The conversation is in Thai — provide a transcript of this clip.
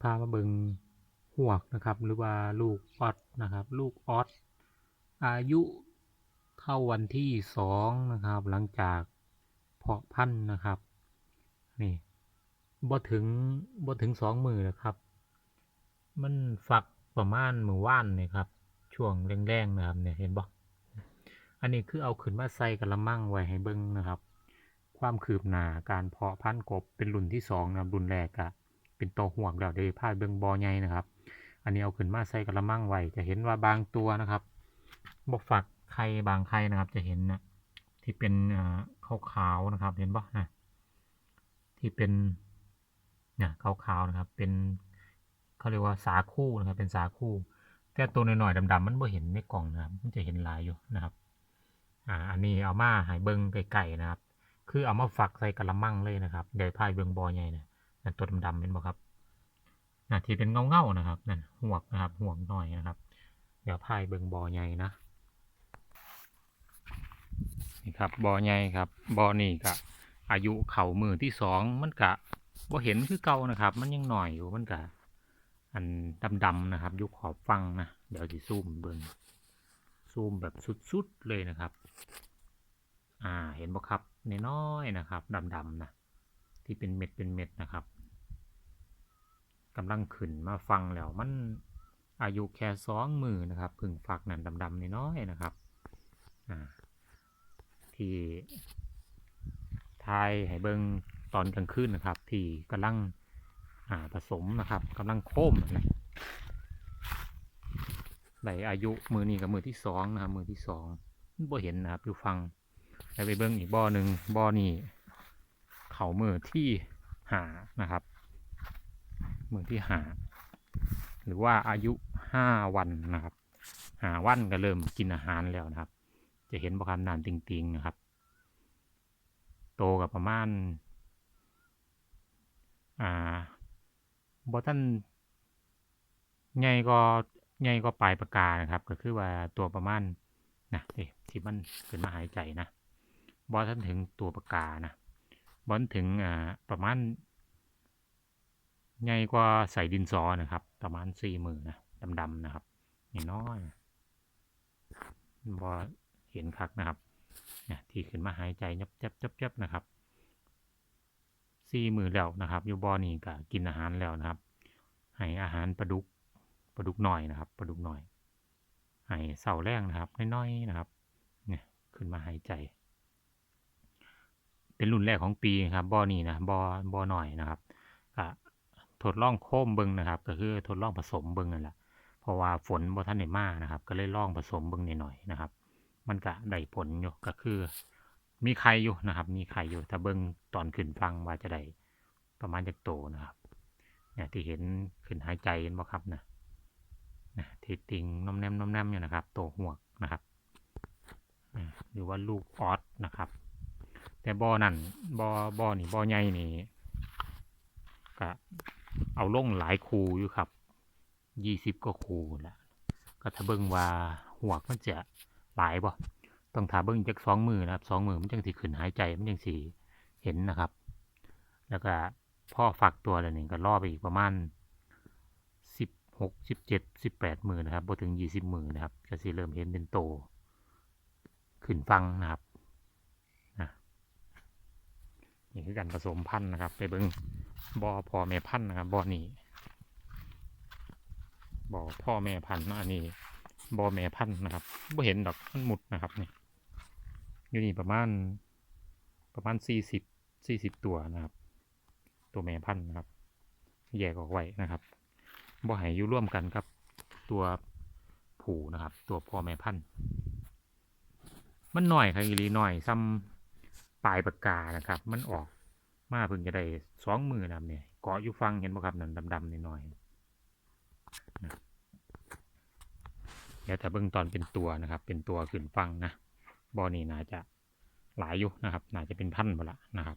พามาเบิงหวกนะครับหรือว่าลูกออดนะครับลูกออดอายุเข้าวันที่สองนะครับ หลังจากเพาะพันธุ์นะครับนี่บ่ถึงบ่ถึงสองมือนะครับ มันฝักประมาณมือว่านนี่ครับ ช่วงแรงๆนะครับเนี่ยเห็นบ่อันนี้คือเอาขึ้นมาใส่กระมังไว้ให้เบิ่งนะครับ ความคืบหน้าการเพาะพันธุ์กบเป็นรุ่นที่สองนะครับรุ่นแรกอะ เป็นตัวห่วงแล้วเดี๋ยวพาเบิ่งบอใหญ่นะครับ อันนี้เอาขึ้นมาใส่กระมังไว้จะเห็นว่าบางตัวนะครับบกฝักไข่บางไข่นะครับ จะเห็นนะที่เป็นอ่าขาวๆนะครับ เห็นปะนะที่เป็นเนี่ยขาวๆนะครับ เป็นเขาเรียกว่าสาคู่นะครับ เป็นสาคู่ แต่ตัวหน่อยๆดำๆมันบ่เห็นในกล่องนะครับ มันจะเห็นลายอยู่นะครับ อ่า อันนี้เอามาหายเบิ้งไก่ๆนะครับ คือเอามาฝักใส่กระมังเลยนะครับ เดี๋ยวพายเบิ้งบอใหญ่นะนั่น ตัวดำๆเป็นบ่ครับนะที่เป็นเงาๆนะครับนั่นห่วงนะครับห่วงหน่อยนะครับ เดี๋ยวพายเบิงบอใหญ่นะนี่ครับบอใหญ่ครับบอนี่ก็อายุเข่ามือที่สองมันกะบ่เห็นคือเก่านะครับ มันยังหน่อยอยู่มันกะอันดำๆนะครับยุคขอบฟังนะเดี๋ยวจะซูมเบิงซูมแบบสุดๆเลยนะครับ อ่าเห็นบ่ครับน้อยๆนะครับดำๆนะที่เป็นเม็ดเป็นเม็ดนะครับ กำลังขึ้นมาฟังแล้วมันอายุแค่สองมือนะครับพึ่งฝักนั่นดำๆน้อยๆนะครับที่ทายให้เบิงตอนกลางคืนนะครับ ที่กำลังผสมนะครับกำลังโค้มนะได้อายุมือนี้กับมือที่สองนะครับมือที่สองบ่เห็นนะครับอยู่ฟังไปเบิ้งอีกบ่อหนึ่งบ่อนี่เขามือที่หานะครับ มือที่หา หรือว่าอายุห้าวันนะครับหาวันก็เริ่มกินอาหารแล้วนะครับ จะเห็นประคำนานติงๆนะครับ โตกับประมาณอ่าบอท่านใหญ่ก็ใหญ่ก็ปลายปากกานะครับ ก็คือว่าตัวประมาณนะเอ๊ที่มันขึ้นมาหายใจนะบอท่านถึงตัวปากกานะบอลถึงอ่าประมาณ ใหญ่กว่าใส่ดินซอนะครับ ประมาณสี่มือนะดำๆนะครับนี่น้อยบอเห็นคักนะครับเนี่ยที่ขึ้นมาหายใจยับยับยับยับนะครับสี่มือแล้วนะครับอยู่บอนี่ก็กินอาหารแล้วนะครับ ให้อาหารปลาดุกปลาดุกหน่อยนะครับปลาดุกหน่อย ให้เสาแรงนะครับน้อยๆนะครับ เนี่ยขึ้นมาหายใจ เป็นรุ่นแรกของปีครับบอนี้นะบอบอหน่อยนะครับก็ ทดลองโค้มเบิงนะครับ ก็คือทดลองผสมเบิงนั่นแหละเพราะว่าฝนบ่ทันได้มานะครับ ก็เลยลองผสมเบิงหน่อยๆนะครับ มันก็ได้ผลอยู่ก็คือ มีไข่อยู่นะครับ มีไข่อยู่ถ้าเบิงตอนขึ้นฟังว่าจะได้ประมาณจากโตนะครับเนี่ยที่เห็นขึ้นหายใจเห็นบ่ครับนะนะที่ติงน้มแนมน้มแนมอยู่นะครับ โตหวกนะครับหรือว่าลูกออสนะครับ แต่บ่อนั่นบ่อบ่อนี่บ่อใหญ่นี่ก็ เอาลงหลายคูอยู่ครับยี่สิบก็คูแหละก็ถ้าเบิ่งว่าหวกมันจะหลายบ่ต้องถาเบิ่งจากสองมือนะครับสองมือมันจังสิขึ้นหายใจมันจังสิเห็นนะครับ แล้วก็พ่อฝักตัวแล้วนี่งก็ล่อไปอีกประมาณสิบหกสิบเจ็ดสิบแปดมือนะครับพอถึงยี่สิบมือนะครับ ก็สิเริ่มเห็นเป็นโต ขึ้นฟังนะครับนี่คือการผสมพันธุ์นะครับ ไปเบิ้ง บ่อพ่อแม่พันธุ์นะครับบ่อนี่บอพ่อแม่พันธุ์นะอันนี้บ่อแม่พันธุ์นะครับบ่เห็นดอกมันหมุดนะครับนี่อยู่นี่ประมาณประมาณสี่สิบสี่สิบตัวนะครับ ตัวแม่พันธุ์นะครับ แยกออกไว้นะครับบ่ให้อยู่ร่วมกันครับ ตัวผูนะครับ ตัวพ่อแม่พันธุ์มันหน่อยครับอีลีหน่อยซ้ำปลายปากกานะครับ มันออก มาเพิ่งจะได้สองมือนะเนี่ยเกาะอยู่ฟังเห็นบ่ครับนั่นดำๆนิดหน่อยๆเดี๋ยวแต่เบิ่งตอนเป็นตัวนะครับ เป็นตัวขึ้นฟังนะบอนี่น่าจะหลายอยู่นะครับ น่าจะเป็นพันหมดละนะครับ